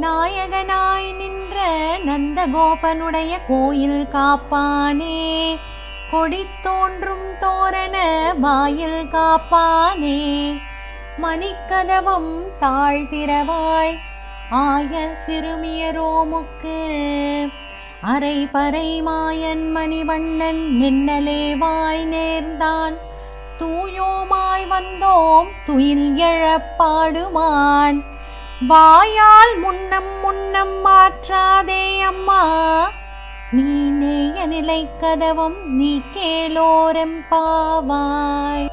நாயகனாய் நின்ற நந்தகோபனுடைய கோயில் காப்பானே. கொடி தோன்றும் தோரண வாயில் காப்பானே. மணிக்கதவம் தாழ்த்திரவாய் ஆய சிறுமியரோமுக்கு அரை பறை மாயன் மணிவண்ணன் நின்னலே வாய் நேர்ந்தான். தூயோமாய் வந்தோம் துயில் எழப்பாடுமான் வாயால் முன்னம் முன்னம் மாற்றாதே அம்மா. நீ நேய நிலை கதவம் நீ கேளோரெம்பாவாய்